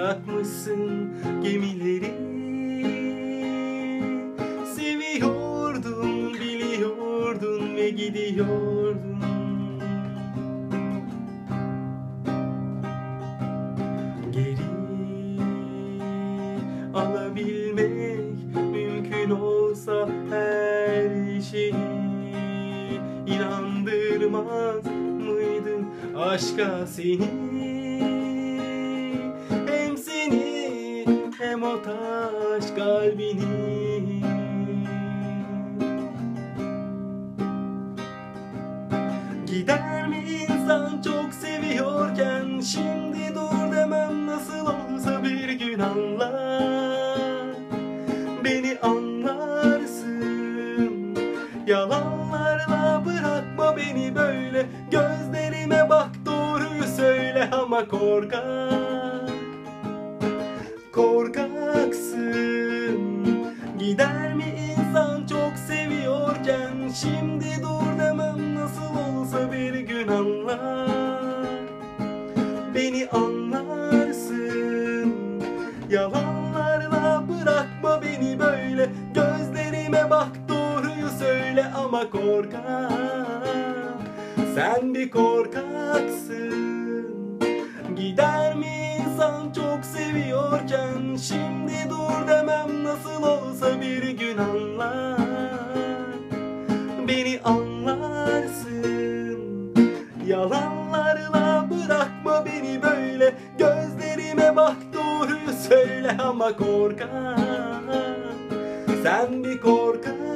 bırakmışsın gemileri. Seviyordun biliyordun ve gidiyordun. Geri alabilmek mümkün olsa her şeyi inandırmaz mıydın aşka seni hem o taş kalbini. Gider mi insan çok seviyorken? Şimdi dur demem nasıl olsa bir gün anlar. Beni anlarsın. Yalanlarla bırakma beni böyle. Gözlerime bak doğruyu söyle ama korkak Korkaksın. Gider mi insan çok seviyorken? Şimdi dur demem nasıl olsa bir gün anlar. Beni anlarsın. Yalanlarla bırakma beni böyle. Gözlerime bak doğruyu söyle ama korkak. Sen bir korkaksın Gider mi insan çok seviyorken? Şimdi dur demem nasıl olsa bir gün anlar. Beni anlarsın. Yalanlarla bırakma beni böyle. Gözlerime bak doğruyu söyle ama korkak Sen bir korkak